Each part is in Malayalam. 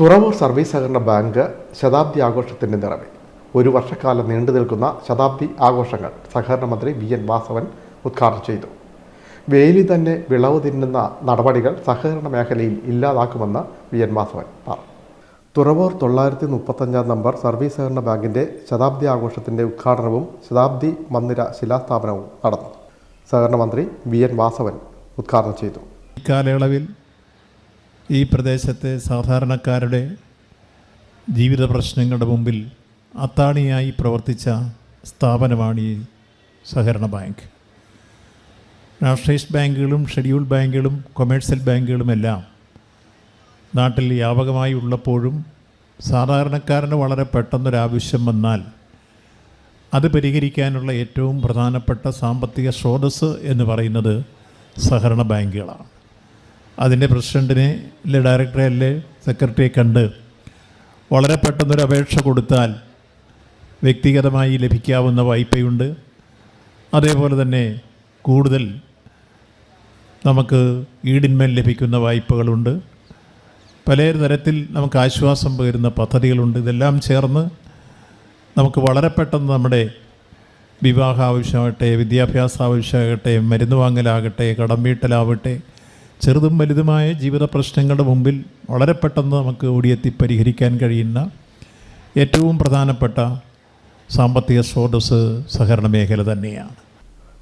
തുറവൂർ സർവീസ് സഹകരണ ബാങ്ക് ശതാബ്ദി ആഘോഷത്തിന്റെ നിറവിൽ. ഒരു വർഷക്കാലം നീണ്ടു നിൽക്കുന്ന ശതാബ്ദി ആഘോഷങ്ങൾ സഹകരണ മന്ത്രി വി എൻ വാസവൻ ഉദ്ഘാടനം ചെയ്തു. വേലി തന്നെ വിളവ് തിന്നുന്ന നടപടികൾ സഹകരണ മേഖലയിൽ ഇല്ലാതാക്കുമെന്ന് വി എൻ വാസവൻ പറഞ്ഞു. തുറവൂർ തൊള്ളായിരത്തി മുപ്പത്തഞ്ചാം നമ്പർ സർവീസ് സഹകരണ ബാങ്കിന്റെ ശതാബ്ദി ആഘോഷത്തിന്റെ ഉദ്ഘാടനവും ശതാബ്ദി മന്ദിര ശിലാസ്ഥാപനവും നടന്നു. സഹകരണ മന്ത്രി വി എൻ വാസവൻ ഉദ്ഘാടനം ചെയ്തു. ഇക്കാലയളവിൽ ഈ പ്രദേശത്തെ സാധാരണക്കാരുടെ ജീവിത പ്രശ്നങ്ങളുടെ മുമ്പിൽ അത്താണിയായി പ്രവർത്തിച്ച സ്ഥാപനമാണ് ഈ സഹകരണ ബാങ്ക്. നാഷണലൈസ്ഡ് ബാങ്കുകളും ഷെഡ്യൂൾഡ് ബാങ്കുകളും കൊമേഴ്സ്യൽ ബാങ്കുകളുമെല്ലാം നാട്ടിൽ വ്യാപകമായി ഉള്ളപ്പോഴും സാധാരണക്കാരന് വളരെ പെട്ടെന്നൊരാവശ്യം വന്നാൽ അത് പരിഹരിക്കാനുള്ള ഏറ്റവും പ്രധാനപ്പെട്ട സാമ്പത്തിക സ്രോതസ് എന്ന് പറയുന്നത് സഹകരണ ബാങ്കുകളാണ്. അതിന്റെ പ്രസിഡന്റിനെ അല്ലെ ഡയറക്ടറെ അല്ലെ സെക്രട്ടറിയെ കണ്ട് വളരെ പെട്ടെന്നൊരു അപേക്ഷ കൊടുത്താൽ വ്യക്തിഗതമായി ലഭിക്കാവുന്ന വായ്പയുണ്ട്. അതേപോലെ തന്നെ കൂടുതൽ നമുക്ക് ഈടിന്മേൽ ലഭിക്കുന്ന വായ്പകളുണ്ട്. പല തരത്തിൽ നമുക്ക് ആശ്വാസം പകരുന്ന പദ്ധതികളുണ്ട്. ഇതെല്ലാം ചേർന്ന് നമുക്ക് വളരെ പെട്ടെന്ന് നമ്മുടെ വിവാഹ ആവശ്യമാകട്ടെ വിദ്യാഭ്യാസ ആവശ്യമാകട്ടെ മരുന്ന് വാങ്ങലാകട്ടെ കടം വീട്ടലാവട്ടെ ചെറുതും വലുതുമായ ജീവിത പ്രശ്നങ്ങളുടെ മുമ്പിൽ വളരെ പെട്ടെന്ന് നമുക്ക് ഓടിയെത്തി പരിഹരിക്കാൻ കഴിയുന്ന ഏറ്റവും പ്രധാനപ്പെട്ട സാമ്പത്തിക സ്രോതസ് സഹകരണ മേഖല തന്നെയാണ്.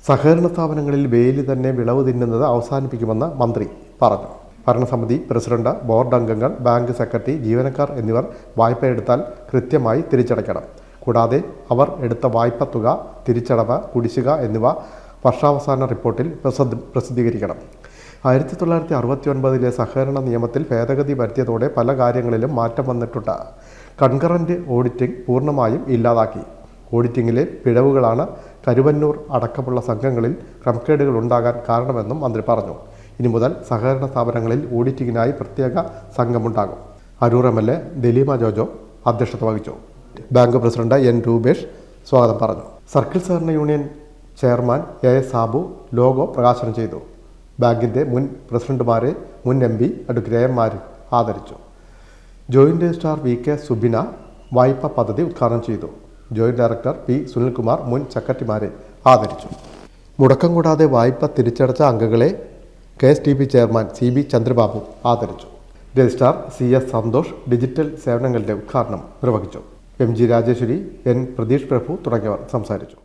സഹകരണ സ്ഥാപനങ്ങളിൽ വെയിൽ തന്നെ വിളവ് തിന്നുന്നത് അവസാനിപ്പിക്കുമെന്ന് മന്ത്രി പറഞ്ഞു. ഭരണസമിതി പ്രസിഡന്റ് ബോർഡ് അംഗങ്ങൾ ബാങ്ക് സെക്രട്ടറി ജീവനക്കാർ എന്നിവർ വായ്പ എടുത്താൽ കൃത്യമായി തിരിച്ചടയ്ക്കണം. കൂടാതെ അവർ എടുത്ത വായ്പ തുക തിരിച്ചടവ് കുടിശ്ശിക എന്നിവ വർഷാവസാന റിപ്പോർട്ടിൽ പ്രസിദ്ധീകരിക്കണം. ആയിരത്തി തൊള്ളായിരത്തി അറുപത്തി ഒൻപതിലെ സഹകരണ നിയമത്തിൽ ഭേദഗതി വരുത്തിയതോടെ പല കാര്യങ്ങളിലും മാറ്റം വന്നിട്ടുണ്ട്. കൺകറന്റ് ഓഡിറ്റിംഗ് പൂർണമായും ഇല്ലാതാക്കി. ഓഡിറ്റിംഗിലെ പിഴവുകളാണ് കരുവന്നൂർ അടക്കമുള്ള സംഘങ്ങളിൽ ക്രമക്കേടുകൾ ഉണ്ടാകാൻ കാരണമെന്നും മന്ത്രി പറഞ്ഞു. ഇനി മുതൽ സഹകരണ സ്ഥാപനങ്ങളിൽ ഓഡിറ്റിങ്ങിനായി പ്രത്യേക സംഘമുണ്ടാകും. Aroor M L A Daleema Jojo അധ്യക്ഷത വഹിച്ചു. ബാങ്ക് പ്രസിഡന്റ് എൻ രൂപേഷ് സ്വാഗതം പറഞ്ഞു. സർക്കിൾ സഹകരണ union chairman A S Sabu logo പ്രകാശനം ചെയ്തു. ബാങ്കിന്റെ മുൻ പ്രസിഡന്റുമാരെ മുൻ എം പി അഡ്വക്കേറ്റ് ആദരിച്ചു. Joint registrar V K Subina വായ്പ പദ്ധതി ഉദ്ഘാടനം ചെയ്തു. ജോയിന്റ് ഡയറക്ടർ പി സുനിൽകുമാർ മുൻ സെക്രട്ടറിമാരെ ആദരിച്ചു. മുടക്കം കൂടാതെ വായ്പ തിരിച്ചടച്ച അംഗങ്ങളെ K S T P chairman C B Chandrababu ആദരിച്ചു. Registrar C S Santhosh digital സേവനങ്ങളുടെ ഉദ്ഘാടനം നിർവഹിച്ചു. M G Rajeswari N Pratheesh Prabhu തുടങ്ങിയവർ സംസാരിച്ചു.